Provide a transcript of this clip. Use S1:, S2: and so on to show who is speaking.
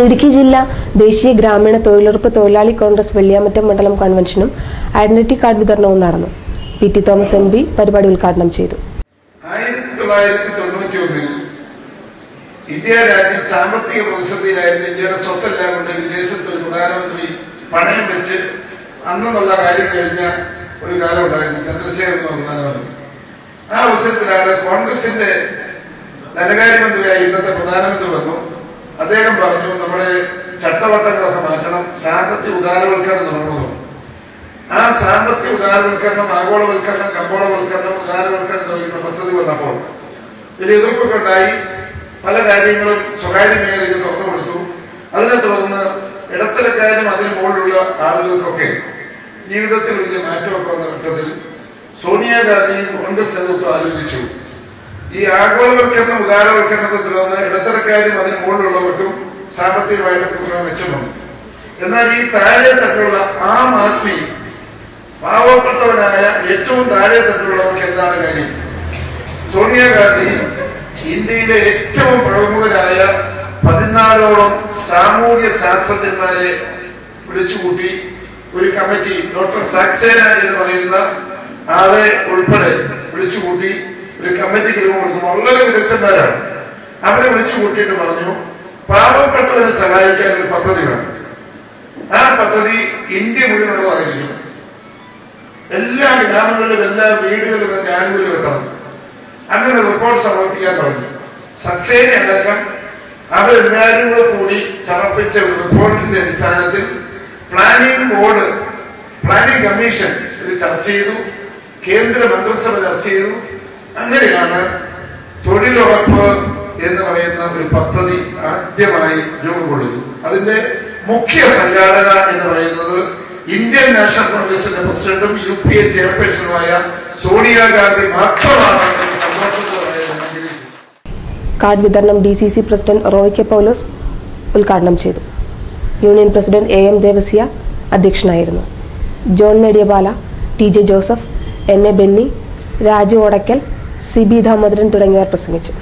S1: ഇടുക്കി ജില്ലാ ദേശീയ ഗ്രാമീണ തൊഴിലുറപ്പ് തൊഴിലാളി കോൺഗ്രസ് വെള്ളിയാമറ്റം മണ്ഡലം കൺവെൻഷനും ഐഡന്റിറ്റി കാർഡ് വിതരണവും നടന്നു. P T Thomas M P പരിപാടി ഉദ്ഘാടനം ചെയ്തു.
S2: ഇന്ത്യ രാജ്യം സാമ്പത്തിക പ്രതിസന്ധിയിലായിരുന്നു ഇന്ത്യയുടെ സ്വത്തെല്ലാം കൊണ്ട് വിദേശത്ത് പ്രധാനമന്ത്രി പണയം വെച്ച് അന്നുള്ള കാര്യം കഴിഞ്ഞ ഒരു കാലം ഉണ്ടായിരുന്നു. ചന്ദ്രശേഖരൻ പ്രധാനമന്ത്രി ആ അവസരത്തിലാണ് കോൺഗ്രസിന്റെ ധനകാര്യമന്ത്രിയായി ഇന്നത്തെ പ്രധാനമന്ത്രി വന്നു. അദ്ദേഹം പറഞ്ഞു നമ്മുടെ ചട്ടവട്ടങ്ങളൊക്കെ മാറ്റണം. സാമ്പത്തിക ഉദാരവൽക്കരണം നടന്നു ആ സാമ്പത്തിക ഉദാരവൽക്കരണം ആഗോളവൽക്കരണം കമ്പോളവൽക്കരണം ഉദാരവൽക്കരണം തുടങ്ങിയ പദ്ധതി വന്നപ്പോൾ വലിയ എതിർപ്പൊക്കെ ഉണ്ടായി. പല കാര്യങ്ങളും സ്വകാര്യ മേഖലയ്ക്ക് തുറന്നു കൊടുത്തു. അതിനെ തുടർന്ന് ഇടത്തരക്കാരും അതിന് മുകളിലുള്ള ആളുകൾക്കൊക്കെ ജീവിതത്തിൽ വലിയ മാറ്റമൊക്കെ വന്ന ഘട്ടത്തിൽ സോണിയാഗാന്ധിയും കോൺഗ്രസ് നേതൃത്വം ആലോചിച്ചു. ഈ ആഗോളവൽക്കരണം ഉദാരവൽക്കരണത്തെ തുടർന്ന് ഇടത്തരക്കാരും അതിന് മുകളിലുള്ളവർക്കും സാമ്പത്തികമായിട്ട് പൂർണ മെച്ചമുണ്ട് എന്നാൽ ഈ താഴെ തട്ടിലുള്ള ആം ആദ്മി പാവപ്പെട്ടവനായ ഏറ്റവും താഴെ തട്ടിലുള്ളവർക്ക് എന്താണ് കാര്യം? സോണിയാഗാന്ധി ഇന്ത്യയിലെ ഏറ്റവും പ്രമുഖരായ പതിനാലോളം സാമൂഹ്യ ശാസ്ത്രജ്ഞന്മാരെ വിളിച്ചുകൂട്ടി ഒരു കമ്മിറ്റി ഡോക്ടർ സക്സേന എന്ന് പറയുന്ന ആളെ ഉൾപ്പെടെ വിളിച്ചുകൂട്ടി ഒരു കമ്മിറ്റിക്ക് രൂപം കൊടുത്തു വളരെ വിദഗ്ധന്മാരാണ്. അവരെ വിളിച്ചു കൂട്ടിയിട്ട് പറഞ്ഞു പാവപ്പെട്ടവരെ സഹായിക്കാൻ ഒരു പദ്ധതി വേണം ആ പദ്ധതി ഇന്ത്യ മുഴുവനുള്ളതായിരിക്കും എല്ലാ ഗ്രാമങ്ങളിലും എല്ലാ വീടുകളിലും അതിന്റെ ആനുകൂല്യം എത്തണം അങ്ങനെ റിപ്പോർട്ട് സമർപ്പിക്കാൻ തുടങ്ങി. സക്സേന അടക്കം അവരെല്ലാവരും കൂടെ കൂടി സമർപ്പിച്ച ഒരു റിപ്പോർട്ടിന്റെ അടിസ്ഥാനത്തിൽ പ്ലാനിംഗ് ബോർഡ് പ്ലാനിംഗ് കമ്മീഷൻ ഇത് ചർച്ച ചെയ്തു. കേന്ദ്ര മന്ത്രിസഭ ചർച്ച ചെയ്തു. അങ്ങനെയാണ് തൊഴിലുറപ്പ് എന്ന് പറയുന്ന ഒരു പദ്ധതി ആദ്യമായി രൂപം അതിന്റെ മുഖ്യ സംഘാടക എന്ന് പറയുന്നത് ഇന്ത്യൻ നാഷണൽ കോൺഗ്രസിന്റെ പ്രസിഡന്റും യു പി എ ചെയർപേഴ്സണുമായ സോണിയാഗാന്ധി മാത്രമാണ്
S1: കാർഡ് വിതരണം D C C president Roy K Paulose ഉദ്ഘാടനം ചെയ്തു. Union president A M Devasya അധ്യക്ഷനായിരുന്നു. John Nediyabala T J Joseph N A Benny Raju Odakkal C B Damodaran തുടങ്ങിയവർ പ്രസംഗിച്ചു.